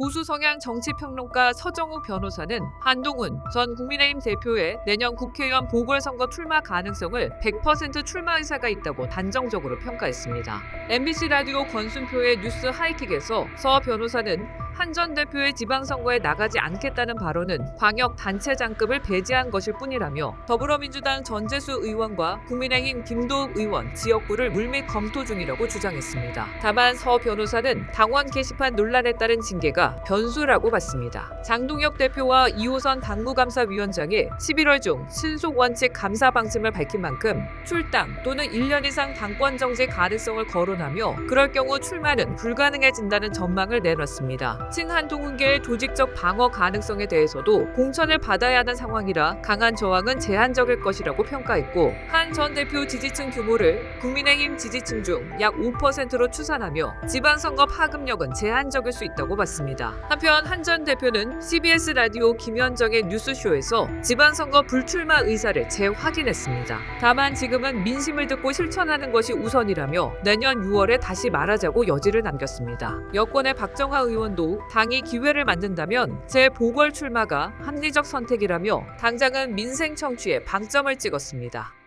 보수 성향 정치평론가 서정우 변호사는 한동훈 전 국민의힘 대표의 내년 국회의원 보궐선거 출마 가능성을 100% 출마 의사가 있다고 단정적으로 평가했습니다. MBC 라디오 권순표의 뉴스 하이킥에서 서 변호사는 한 전 대표의 지방선거에 나가지 않겠다는 발언은 광역 단체 장급을 배제한 것일 뿐이라며 더불어민주당 전재수 의원과 국민의힘 김도읍 의원 지역구를 물밑 검토 중이라고 주장했습니다. 다만 서 변호사는 당원 게시판 논란에 따른 징계가 변수라고 봤습니다. 장동혁 대표와 이호선 당무감사위원장이 11월 중 신속 원칙 감사 방침을 밝힌 만큼 출당 또는 1년 이상 당권 정지 가능성을 거론하며 그럴 경우 출마는 불가능해진다는 전망을 내놨습니다. 친한동훈계의 조직적 방어 가능성에 대해서도 공천을 받아야 하는 상황이라 강한 저항은 제한적일 것이라고 평가했고 한 전 대표 지지층 규모를 국민의힘 지지층 중 약 5%로 추산하며 지방선거 파급력은 제한적일 수 있다고 봤습니다. 한편 한 전 대표는 CBS 라디오 김현정의 뉴스쇼에서 지방선거 불출마 의사를 재확인했습니다. 다만 지금은 민심을 듣고 실천하는 것이 우선이라며 내년 6월에 다시 말하자고 여지를 남겼습니다. 여권의 박정하 의원도 당이 기회를 만든다면 재보궐 출마가 합리적 선택이라며 당장은 민생 청취에 방점을 찍었습니다.